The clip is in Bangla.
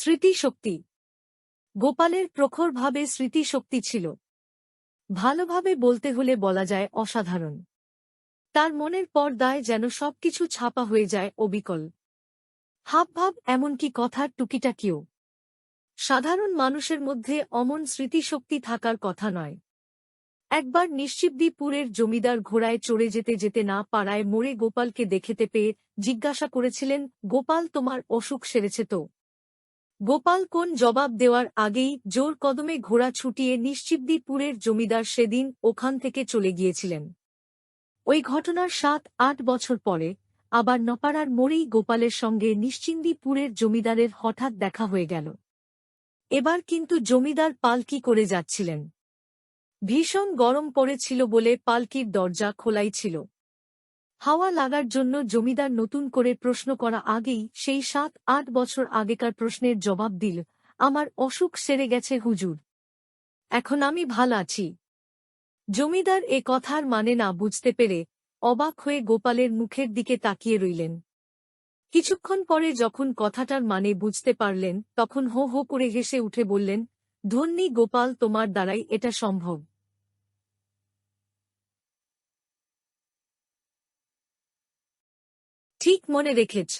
স্মৃতিশক্তি। গোপালের প্রখরভাবে স্মৃতিশক্তি ছিল। ভালোভাবে বলতে হলে বলা যায় অসাধারণ। তার মনের পর্দায় যেন সবকিছু ছাপা হয়ে যায় অবিকল। হাবভাব এমনকি কথার টুকিটাকিও। সাধারণ মানুষের মধ্যে অমন স্মৃতিশক্তি থাকার কথা নয়। একবার নিশ্চিবদীপুরের জমিদার ঘোড়ায় চড়ে যেতে যেতে না পারায় মোড়ে গোপালকে দেখেতে পেয়ে জিজ্ঞাসা করেছিলেন, গোপাল, তোমার অসুখ সেরেছে তো? গোপাল কোন জবাব দেওয়ার আগেই জোর কদমে ঘোড়া ছুটিয়ে নিশ্চিবদীপুরের জমিদার সেদিন ওখান থেকে চলে গিয়েছিলেন। ওই ঘটনার সাত, আট বছর পরে আবার নপাড়ার মোড়েই গোপালের সঙ্গে নিশ্চিন্দিপুরের জমিদারের হঠাৎ দেখা হয়ে গেল। এবার কিন্তু জমিদার পালকি করে যাচ্ছিলেন। ভীষণ গরম পড়েছিল বলে পালকির দরজা খোলাই ছিল। হাওয়া লাগার জন্য জমিদার নতুন করে প্রশ্ন করা আগেই সেই সাত, আট বছর আগেকার প্রশ্নের জবাব দিল, আমার অসুখ সেরে গেছে হুজুর। এখন আমি ভালো আছি জমিদার এ কথার মানে না বুঝতে পেরে অবাক হয়ে গোপালের মুখের দিকে তাকিয়ে রইলেন। কিছুক্ষণ পরে যখন কথাটার মানে বুঝতে পারলেন, তখন হো হো করে হেসে উঠে বললেন, ধন্যী গোপাল, তোমার দ্বারাই এটা সম্ভব। ঠিক মনে রেখেছ।